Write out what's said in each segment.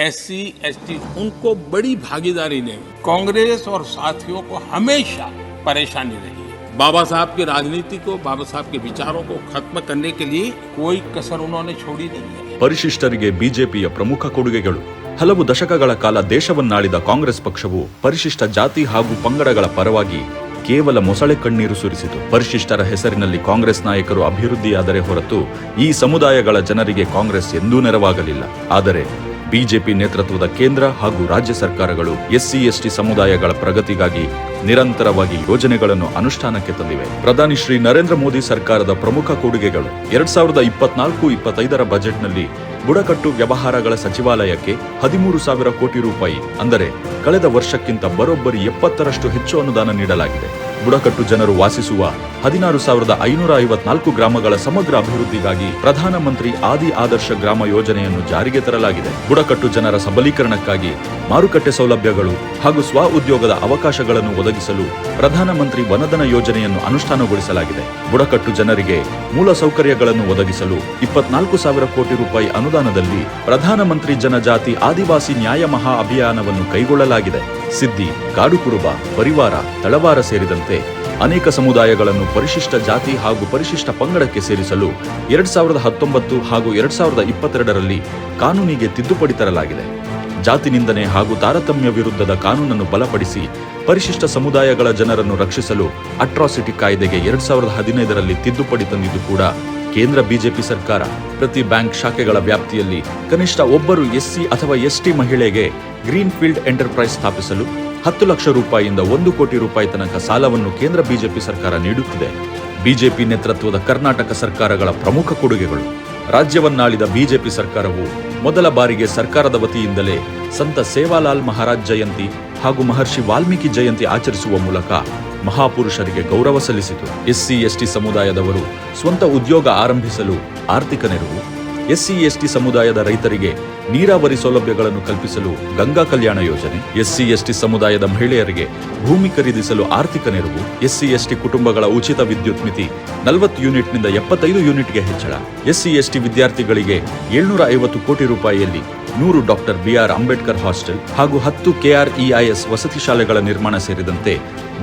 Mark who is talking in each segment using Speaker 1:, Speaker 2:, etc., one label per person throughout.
Speaker 1: S C S T उनको बड़ी भागीदारी ने कांग्रेस और साथियों को हमेशा परेशानी रही है बाबा साहब की राजनीति को बाबा साहब के विचारों को खत्म करने के लिए कोई कसर उन्होंने छोड़ी नहीं है
Speaker 2: ಪರಿಶಿಷ್ಟರಿಗೆ ಬಿಜೆಪಿಯ ಪ್ರಮುಖ ಕೊಡುಗೆಗಳು ಹಲವು ದಶಕಗಳ ಕಾಲ ದೇಶವನ್ನಾಳಿದ ಕಾಂಗ್ರೆಸ್ ಪಕ್ಷವು ಪರಿಶಿಷ್ಟ ಜಾತಿ ಹಾಗೂ ಪಂಗಡಗಳ ಪರವಾಗಿ ಕೇವಲ ಮೊಸಳೆ ಕಣ್ಣೀರು ಸುರಿಸಿತು ಪರಿಶಿಷ್ಟರ ಹೆಸರಿನಲ್ಲಿ ಕಾಂಗ್ರೆಸ್ ನಾಯಕರು ಅಭಿವೃದ್ಧಿಯಾದರೆ ಹೊರತು ಈ ಸಮುದಾಯಗಳ ಜನರಿಗೆ ಕಾಂಗ್ರೆಸ್ ಎಂದೂ ನೆರವಾಗಲಿಲ್ಲ ಆದರೆ ಬಿಜೆಪಿ ನೇತೃತ್ವದ ಕೇಂದ್ರ ಹಾಗೂ ರಾಜ್ಯ ಸರ್ಕಾರಗಳು ಎಸ್ಸಿ, ಎಸ್ಟಿ ಸಮುದಾಯಗಳ ಪ್ರಗತಿಗಾಗಿ ನಿರಂತರವಾಗಿ ಯೋಜನೆಗಳನ್ನು ಅನುಷ್ಠಾನಕ್ಕೆ ತಂದಿವೆ. ಪ್ರಧಾನಿ ಶ್ರೀ ನರೇಂದ್ರ ಮೋದಿ ಸರ್ಕಾರದ ಪ್ರಮುಖ ಕೊಡುಗೆಗಳು ಎರಡ್ ಸಾವಿರದ ಇಪ್ಪತ್ನಾಲ್ಕು, ಇಪ್ಪತ್ತೈದರ ಬಜೆಟ್ನಲ್ಲಿ ಬುಡಕಟ್ಟು ವ್ಯವಹಾರಗಳ ಸಚಿವಾಲಯಕ್ಕೆ ಹದಿಮೂರು ಸಾವಿರ ಕೋಟಿ ರೂಪಾಯಿ, ಅಂದರೆ ಕಳೆದ ವರ್ಷಕ್ಕಿಂತ ಬರೋಬ್ಬರಿ ಎಪ್ಪತ್ತರಷ್ಟು ಹೆಚ್ಚು ಅನುದಾನ ನೀಡಲಾಗಿದೆ. ಬುಡಕಟ್ಟು ಜನರು ವಾಸಿಸುವ ಹದಿನಾರು ಸಾವಿರದ ಐನೂರ ಐವತ್ನಾಲ್ಕು ಗ್ರಾಮಗಳ ಸಮಗ್ರ ಅಭಿವೃದ್ಧಿಗಾಗಿ ಪ್ರಧಾನಮಂತ್ರಿ ಆದಿ ಆದರ್ಶ ಗ್ರಾಮ ಯೋಜನೆಯನ್ನು ಜಾರಿಗೆ ತರಲಾಗಿದೆ. ಬುಡಕಟ್ಟು ಜನರ ಸಬಲೀಕರಣಕ್ಕಾಗಿ ಮಾರುಕಟ್ಟೆ ಸೌಲಭ್ಯಗಳು ಹಾಗೂ ಸ್ವ ಉದ್ಯೋಗದ ಅವಕಾಶಗಳನ್ನು ಒದಗಿಸಲು ಪ್ರಧಾನಮಂತ್ರಿ ವನದನ ಯೋಜನೆಯನ್ನು ಅನುಷ್ಠಾನಗೊಳಿಸಲಾಗಿದೆ. ಬುಡಕಟ್ಟು ಜನರಿಗೆ ಮೂಲ ಸೌಕರ್ಯಗಳನ್ನು ಒದಗಿಸಲು ಇಪ್ಪತ್ನಾಲ್ಕು ಸಾವಿರ ಕೋಟಿ ರೂಪಾಯಿ ಅನುದಾನದಲ್ಲಿ ಪ್ರಧಾನಮಂತ್ರಿ ಜನಜಾತಿ ಆದಿವಾಸಿ ನ್ಯಾಯ ಮಹಾ ಅಭಿಯಾನವನ್ನು ಕೈಗೊಳ್ಳಲಾಗಿದೆ. ಸಿದ್ದಿ ಕಾಡು ಕುರುಬ ಪರಿವಾರ, ತಳವಾರ ಸೇರಿದಂತೆ ಅನೇಕ ಸಮುದಾಯಗಳನ್ನು ಪರಿಶಿಷ್ಟ ಜಾತಿ ಹಾಗೂ ಪರಿಶಿಷ್ಟ ಪಂಗಡಕ್ಕೆ ಸೇರಿಸಲು ಎರಡ್ ಸಾವಿರದ ಹತ್ತೊಂಬತ್ತು ಹಾಗೂ ಎರಡ್ ಸಾವಿರದ ಇಪ್ಪತ್ತೆರಡರಲ್ಲಿ ಕಾನೂನಿಗೆ ತಿದ್ದುಪಡಿ ತರಲಾಗಿದೆ. ಜಾತಿ ನಿಂದನೆ ಹಾಗೂ ತಾರತಮ್ಯ ವಿರುದ್ಧದ ಕಾನೂನನ್ನು ಬಲಪಡಿಸಿ ಪರಿಶಿಷ್ಟ ಸಮುದಾಯಗಳ ಜನರನ್ನು ರಕ್ಷಿಸಲು ಅಟ್ರಾಸಿಟಿ ಕಾಯ್ದೆಗೆ ಎರಡ್ ಸಾವಿರದ ಹದಿನೈದರಲ್ಲಿ ತಿದ್ದುಪಡಿ ತಂದಿದ್ದು ಕೂಡ ಕೇಂದ್ರ ಬಿಜೆಪಿ ಸರ್ಕಾರ ಪ್ರತಿ ಬ್ಯಾಂಕ್ ಶಾಖೆಗಳ ವ್ಯಾಪ್ತಿಯಲ್ಲಿ ಕನಿಷ್ಠ ಒಬ್ಬರು ಎಸ್ಸಿ ಅಥವಾ ಎಸ್ಟಿ ಮಹಿಳೆಗೆ ಗ್ರೀನ್ ಫೀಲ್ಡ್ ಎಂಟರ್ಪ್ರೈಸ್ ಸ್ಥಾಪಿಸಲು ಹತ್ತು ಲಕ್ಷ ರೂಪಾಯಿಯಿಂದ ಒಂದು ಕೋಟಿ ರೂಪಾಯಿ ತನಕ ಸಾಲವನ್ನು ಕೇಂದ್ರ ಬಿಜೆಪಿ ಸರ್ಕಾರ ನೀಡುತ್ತಿದೆ. ಬಿಜೆಪಿ ನೇತೃತ್ವದ ಕರ್ನಾಟಕ ಸರ್ಕಾರಗಳ ಪ್ರಮುಖ ಕೊಡುಗೆಗಳು. ರಾಜ್ಯವನ್ನಾಳಿದ ಬಿಜೆಪಿ ಸರ್ಕಾರವು ಮೊದಲ ಬಾರಿಗೆ ಸರ್ಕಾರದ ವತಿಯಿಂದಲೇ ಸಂತ ಸೇವಾಲಾಲ್ ಮಹಾರಾಜ್ ಜಯಂತಿ ಹಾಗೂ ಮಹರ್ಷಿ ವಾಲ್ಮೀಕಿ ಜಯಂತಿ ಆಚರಿಸುವ ಮೂಲಕ ಮಹಾಪುರುಷರಿಗೆ ಗೌರವ ಸಲ್ಲಿಸಿತು. ಎಸ್ಸಿ, ಎಸ್ಟಿ ಸಮುದಾಯದವರು ಸ್ವಂತ ಉದ್ಯೋಗ ಆರಂಭಿಸಲು ಆರ್ಥಿಕ ನೆರವು, ಎಸ್ಸಿ, ಎಸ್ಟಿ ಸಮುದಾಯದ ರೈತರಿಗೆ ನೀರಾವರಿ ಸೌಲಭ್ಯಗಳನ್ನು ಕಲ್ಪಿಸಲು ಗಂಗಾ ಕಲ್ಯಾಣ ಯೋಜನೆ, ಎಸ್ಸಿ, ಎಸ್ಟಿ ಸಮುದಾಯದ ಮಹಿಳೆಯರಿಗೆ ಭೂಮಿ ಖರೀದಿಸಲು ಆರ್ಥಿಕ ನೆರವು, ಎಸ್ಸಿ, ಎಸ್ಟಿ ಕುಟುಂಬಗಳ ಉಚಿತ ವಿದ್ಯುತ್ ಮಿತಿ ನಲವತ್ತು ಯೂನಿಟ್ನಿಂದ ಎಪ್ಪತ್ತೈದು ಯೂನಿಟ್ಗೆ ಹೆಚ್ಚಳ, ಎಸ್ಸಿ, ಎಸ್ಟಿ ವಿದ್ಯಾರ್ಥಿಗಳಿಗೆ ಏಳ್ನೂರ ಐವತ್ತು ಕೋಟಿ ರೂಪಾಯಿಯಲ್ಲಿ ನೂರು ಡಾಕ್ಟರ್ ಬಿಆರ್ ಅಂಬೇಡ್ಕರ್ ಹಾಸ್ಟೆಲ್ ಹಾಗೂ ಹತ್ತು ಕೆಆರ್ಇಐಎಸ್ ವಸತಿ ಶಾಲೆಗಳ ನಿರ್ಮಾಣ ಸೇರಿದಂತೆ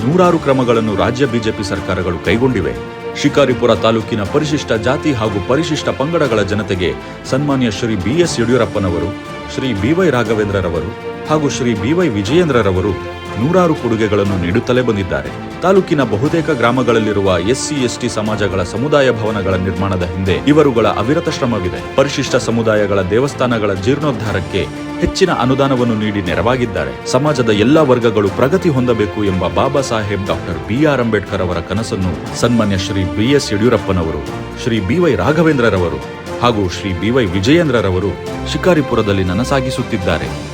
Speaker 2: ನೂರಾರು ಕ್ರಮಗಳನ್ನು ರಾಜ್ಯ ಬಿಜೆಪಿ ಸರ್ಕಾರಗಳು ಕೈಗೊಂಡಿವೆ. ಶಿಕಾರಿಪುರ ತಾಲೂಕಿನ ಪರಿಶಿಷ್ಟ ಜಾತಿ ಹಾಗೂ ಪರಿಶಿಷ್ಟ ಪಂಗಡಗಳ ಜನತೆಗೆ ಸನ್ಮಾನ್ಯ ಶ್ರೀ ಬಿಎಸ್ ಯಡಿಯೂರಪ್ಪನವರು, ಶ್ರೀ ಬಿವೈ ರಾಘವೇಂದ್ರರವರು ಹಾಗೂ ಶ್ರೀ ಬಿವೈ ವಿಜಯೇಂದ್ರರವರು ನೂರಾರು ಕೊಡುಗೆಗಳನ್ನು ನೀಡುತ್ತಲೇ ಬಂದಿದ್ದಾರೆ. ತಾಲೂಕಿನ ಬಹುತೇಕ ಗ್ರಾಮಗಳಲ್ಲಿರುವ ಎಸ್ಸಿ, ಎಸ್ಟಿ ಸಮಾಜಗಳ ಸಮುದಾಯ ಭವನಗಳ ನಿರ್ಮಾಣದ ಹಿಂದೆ ಇವರುಗಳ ಅವಿರತ ಶ್ರಮವಿದೆ. ಪರಿಶಿಷ್ಟ ಸಮುದಾಯಗಳ ದೇವಸ್ಥಾನಗಳ ಜೀರ್ಣೋದ್ಧಾರಕ್ಕೆ ಹೆಚ್ಚಿನ ಅನುದಾನವನ್ನು ನೀಡಿ ನೆರವಾಗಿದ್ದಾರೆ. ಸಮಾಜದ ಎಲ್ಲಾ ವರ್ಗಗಳು ಪ್ರಗತಿ ಹೊಂದಬೇಕು ಎಂಬ Baba Saheb doctor B R Ambedkar ಅವರ ಕನಸನ್ನು ಸನ್ಮಾನ್ಯ ಶ್ರೀ ಬಿಎಸ್ ಯಡಿಯೂರಪ್ಪನವರು, ಶ್ರೀ ಬಿವೈ ರಾಘವೇಂದ್ರರವರು ಹಾಗೂ ಶ್ರೀ ಬಿವೈ ವಿಜಯೇಂದ್ರರವರು ಶಿಕಾರಿಪುರದಲ್ಲಿ ನನಸಾಗಿಸುತ್ತಿದ್ದಾರೆ.